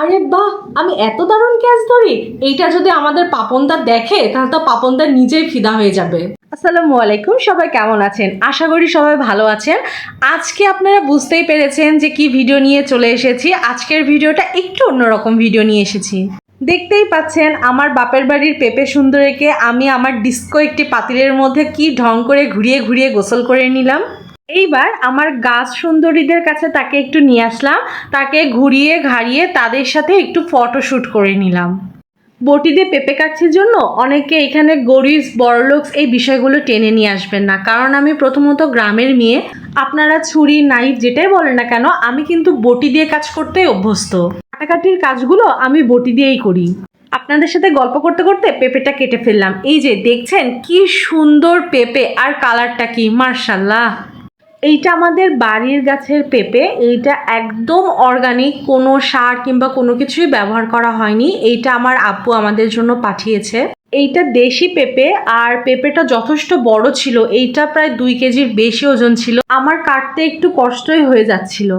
আরে বাহ, আমি এত দারুণ ক্যাচ ধরি। এইটা যদি আমাদের পাপনদা দেখে, তাহলে তো পাপনদা নিজেই ফিদা হয়ে যাবে। আসসালামু আলাইকুম, সবাই কেমন আছেন? আশা করি সবাই ভালো আছেন। আজকে আপনারা বুঝতেই পেরেছেন যে কি ভিডিও নিয়ে চলে এসেছি। আজকের ভিডিওটা একটু অন্যরকম ভিডিও নিয়ে এসেছি। দেখতেই পাচ্ছেন, আমার বাপের বাড়ির পেঁপে সুন্দরীকে আমি আমার ডিস্কো একটি পাতিলের মধ্যে কি ঢং করে ঘুরিয়ে ঘুরিয়ে গোসল করে নিলাম। এইবার আমার গাছ সুন্দরীদের কাছে তাকে একটু নিয়ে আসলাম। তাকে ঘুরিয়ে, ঘাড়িয়ে তাদের সাথে একটু ফটোশ্যুট করে নিলাম। বটি দিয়ে পেঁপে কাটছির জন্য অনেকে এখানে গরিব বড়লোকস এই বিষয়গুলো টেনে নিয়ে আসবেন না। কারণ আমি প্রথমত গ্রামের মেয়ে। আপনারা ছুরি, নাইফ যেটাই বলেন না কেন, আমি কিন্তু বটি দিয়ে কাজ করতেই অভ্যস্ত। কাটাকাটির কাজগুলো আমি বটি দিয়েই করি। আপনাদের সাথে গল্প করতে করতে পেঁপেটা কেটে ফেললাম। এই যে দেখছেন কি সুন্দর পেঁপে, আর কালারটা কি, মার্শাল্লাহ! এইটা আমাদের বাড়ির গাছের পেঁপে। এইটা একদম অর্গানিক কোনো সার কিংবা কোনো কিছুই ব্যবহার করা হয়নি। এইটা আমার আব্বু আমাদের জন্য পাঠিয়েছে। এইটা দেশি পেঁপে আর পেঁপেটা যথেষ্ট বড় ছিল। এইটা প্রায় দুই কেজির বেশি ওজন ছিল। আমার কাটতে একটু কষ্টই হয়ে যাচ্ছিল।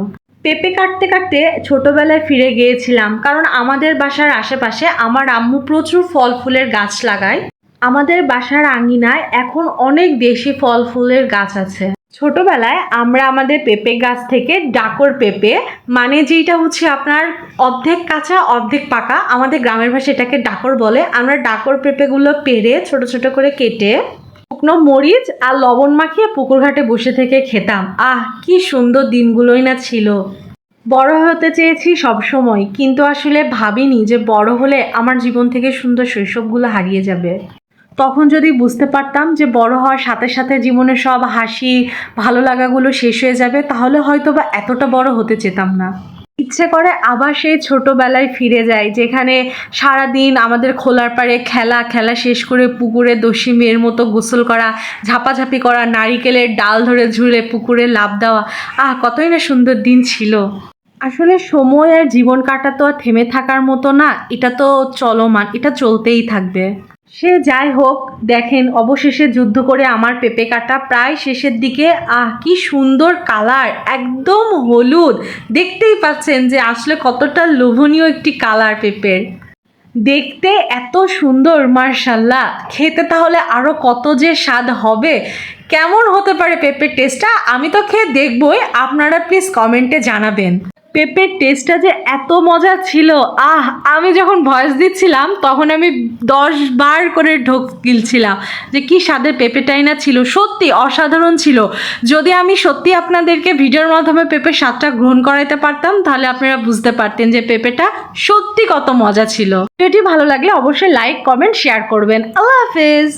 পেঁপে কাটতে কাটতে ছোটবেলায় ফিরে গিয়েছিলাম। কারণ আমাদের বাসার আশেপাশে আমার আম্মু প্রচুর ফল ফুলের গাছ লাগায়। আমাদের বাসার আঙ্গিনায় এখন অনেক দেশি ফল ফুলের গাছ আছে। ছোটবেলায় আমরা আমাদের পেঁপে গাছ থেকে ডাকর পেঁপে মানে যেটা হচ্ছে আপনার অর্ধেক কাঁচা, অর্ধেক পাকা, আমাদের গ্রামের ভাষায় এটাকে ডাকর বলে। আমরা ডাকর পেঁপেগুলো পেরে ছোট ছোট করে কেটে শুকনো মরিচ আর লবণ মাখিয়ে পুকুর ঘাটে বসে থেকে খেতাম। আহ, কি সুন্দর দিনগুলোই না ছিল। বড় হতে চেয়েছি সব সময়, কিন্তু আসলে ভাবিনি যে বড় হলে আমার জীবন থেকে সুন্দর শৈশবগুলো হারিয়ে যাবে। তখন যদি বুঝতে পারতাম যে বড় হওয়ার সাথে সাথে জীবনের সব হাসি, ভালো লাগাগুলো শেষ হয়ে যাবে, তাহলে হয়তো বা এতটা বড় হতে চেতাম না। ইচ্ছে করে আবার সেই ছোটোবেলায় ফিরে যাই, যেখানে সারাদিন আমাদের খোলার পাড়ে খেলা খেলা শেষ করে পুকুরে দোষী মেয়ের মতো গোসল করা, ঝাপাঝাপি করা, নারিকেলের ডাল ধরে ঝুলে পুকুরে লাভ দেওয়া, আহ, কতই না সুন্দর দিন ছিল। আসলে সময় আর জীবন কাটা তো আর থেমে থাকার মতো না, এটা তো চলমান, এটা চলতেই থাকবে। সে যাই হোক, দেখেন অবশেষে যুদ্ধ করে আমার পেঁপে কাটা প্রায় শেষের দিকে। আহ, কি সুন্দর কালার, একদম হলুদ। দেখতেই পাচ্ছেন যে আসলে কতটা লোভনীয় একটি কালার পেঁপের। দেখতে এত সুন্দর মার্শাল্লাহ খেতে তাহলে আরও কত যে স্বাদ হবে? কেমন হতে পারে পেঁপের টেস্টটা আমি তো খেয়ে দেখবই। আপনারা প্লিজ কমেন্টে জানাবেন। পেঁপের টেস্টটা যে এত মজা ছিল। আহ, আমি যখন ভয়েস দিচ্ছিলাম, তখন আমি দশ বার করে ঢোক গিলছিলাম যে কি স্বাদের পেঁপেটাই না ছিল। সত্যি অসাধারণ ছিল। যদি আমি সত্যি আপনাদেরকে ভিডিওর মাধ্যমে পেঁপের স্বাদটা গ্রহণ করাইতে পারতাম, তাহলে আপনারা বুঝতে পারতেন যে পেঁপেটা সত্যি কত মজা ছিল। ভিডিওটি ভালো লাগলে অবশ্যই লাইক কমেন্ট শেয়ার করবেন। আল্লাহ হাফেজ!